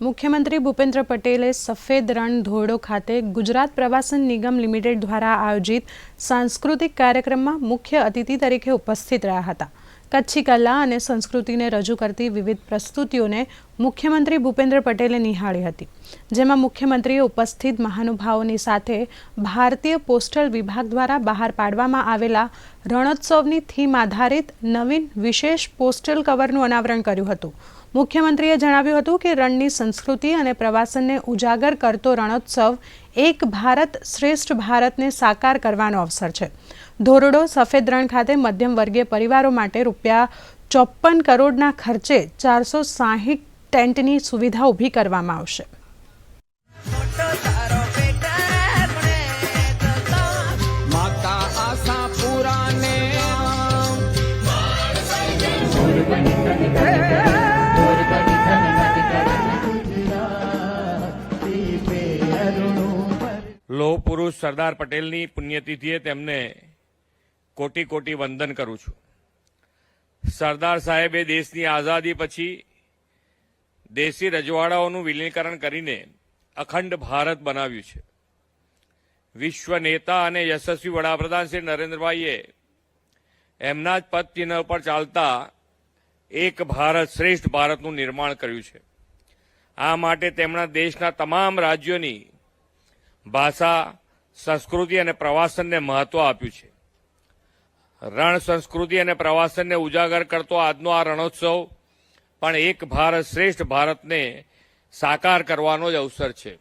મુખ્યમંત્રી ભૂપેન્દ્ર પટેલે સફેદ રણ ધોરડો ખાતે ગુજરાત પ્રવાસન નિગમ લિમિટેડ દ્વારા આયોજિત સાંસ્કૃતિક કાર્યક્રમમાં મુખ્ય અતિથિ તરીકે ઉપસ્થિત રહ્યા હતા. કચ્છી કલા અને સંસ્કૃતિને રજૂ કરતી વિવિધ પ્રસ્તુતિઓને મુખ્યમંત્રી ભૂપેન્દ્ર પટેલે નિહાળી હતી, જેમાં મુખ્યમંત્રીએ ઉપસ્થિત મહાનુભાવોની સાથે ભારતીય પોસ્ટલ વિભાગ દ્વારા બહાર પાડવામાં આવેલા રણોત્સવની થીમ આધારિત નવીન વિશેષ પોસ્ટલ કવરનું અનાવરણ કર્યું હતું. મુખ્યમંત્રીએ જણાવ્યું હતું કે રણની સંસ્કૃતિ અને પ્રવાસનને ઉજાગર કરતો રણોત્સવ એક ભારત શ્રેષ્ઠ ભારતને સાકાર કરવાનો અવસર છે. ધોરડો, સફેદ રણ ખાતે મધ્યમ વર્ગીય પરિવારો માટે રૂપિયા ચોપન કરોડના ખર્ચે ચારસો સાહીઠ ટેન્ટની સુવિધા ઊભી કરવામાં આવશે. લોહ પુરુષ સરદાર પટેલની પુણ્યતિથિએ તેમને કોટી કોટી વંદન કરું છું. સરદાર સાહેબે દેશની આઝાદી પછી દેશી રજવાડાઓનું વિલીનીકરણ કરીને અખંડ ભારત બનાવ્યું છે. વિશ્વ નેતા અને યશસ્વી વડાપ્રધાન શ્રી નરેન્દ્રભાઈએ એમના જ પદચિહ્ન પર ચાલતા એક ભારત શ્રેષ્ઠ ભારતનું નિર્માણ કર્યું છે. આ માટે તેમના દેશના તમામ રાજ્યોની ભાષા, સંસ્કૃતિ અને પ્રવાસનને મહત્વ આપ્યું છે. રણ સંસ્કૃતિ અને પ્રવાસનને ઉજાગર કરતો આજનો આ રણોત્સવ પણ એક ભારત શ્રેષ્ઠ ભારતને સાકાર કરવાનો જ અવસર છે.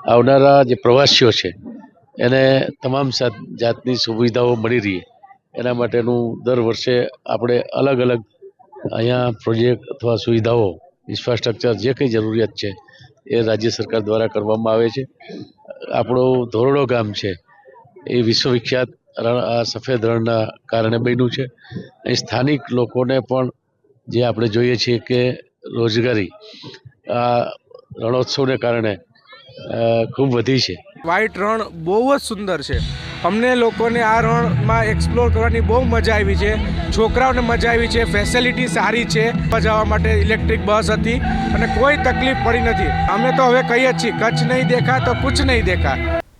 આવનારા જે પ્રવાસીઓ છે, એને તમામ જાતની સુવિધાઓ મળી રહે. એના માટેનું દર વર્ષે આપણે અલગ અલગ અહીંયા પ્રોજેક્ટ અથવા સુવિધાઓ, ઇન્ફ્રાસ્ટ્રક્ચર, જે કંઈ જરૂરિયાત છે એ રાજ્ય સરકાર દ્વારા કરવામાં આવે છે. આપણું ધોરડો ગામ છે. એ વિશ્વવિખ્યાત રણ, આ સફેદ રણના કારણે બન્યું છે. અહીં સ્થાનિક લોકોને પણ જે આપણે જોઈએ છીએ કે રોજગારી આ રણોત્સવને કારણે ખૂબ વધી છે. વ્હાઈટ રણ બહુ જ સુંદર છે. અમને લોકોને આ રણમાં એક્સપ્લોર કરવાની બહુ મજા આવી છે. છોકરાઓને મજા આવી છે. ફેસિલિટી સારી છે. જવા માટે ઇલેક્ટ્રિક બસ હતી અને કોઈ તકલીફ પડી નથી. અમે તો હવે કહીએ છીએ, કચ્છ નહીં દેખા તો કુછ નહીં દેખા